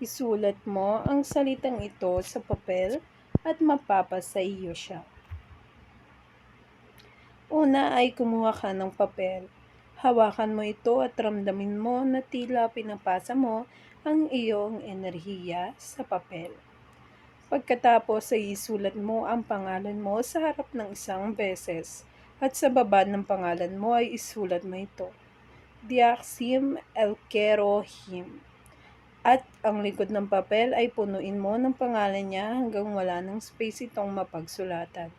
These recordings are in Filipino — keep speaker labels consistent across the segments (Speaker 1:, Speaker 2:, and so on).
Speaker 1: Isulat mo ang salitang ito sa papel at mapapasa iyo siya. Una ay kumuha ka ng papel. Hawakan mo ito at ramdamin mo na tila pinapasa mo ang iyong enerhiya sa papel. Pagkatapos ay isulat mo ang pangalan mo sa harap ng isang beses at sa baba ng pangalan mo ay isulat mo ito. Diaksim Elkero Him. At ang likod ng papel ay punuin mo ng pangalan niya hanggang wala ng space itong mapagsulatan.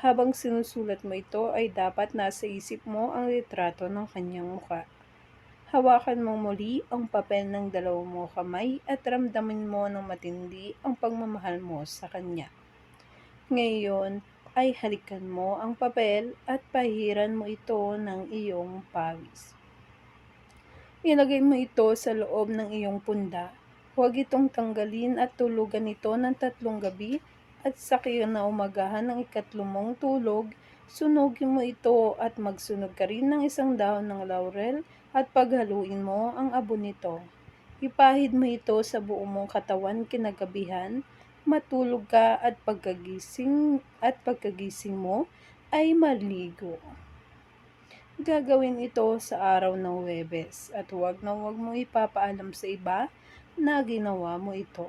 Speaker 1: Habang sinusulat mo ito ay dapat nasa isip mo ang litrato ng kanyang muka. Hawakan mo muli ang papel ng dalawang mo kamay at ramdamin mo ng matindi ang pagmamahal mo sa kanya. Ngayon ay halikan mo ang papel at pahiran mo ito ng iyong pawis. Ilagay mo ito sa loob ng iyong punda. Huwag itong tanggalin at tulugan ito ng tatlong gabi at sa kinaumagahan ng ikatlong mong tulog, sunugin mo ito at magsunog ka rin ng isang dahon ng laurel at paghaluin mo ang abo nito. Ipahid mo ito sa buo mong katawan kinagabihan, matulog ka at pagkagising at pagkagising mo ay maligo. Gagawin ito sa araw ng Webes at huwag na huwag mo ipapaalam sa iba na ginawa mo ito.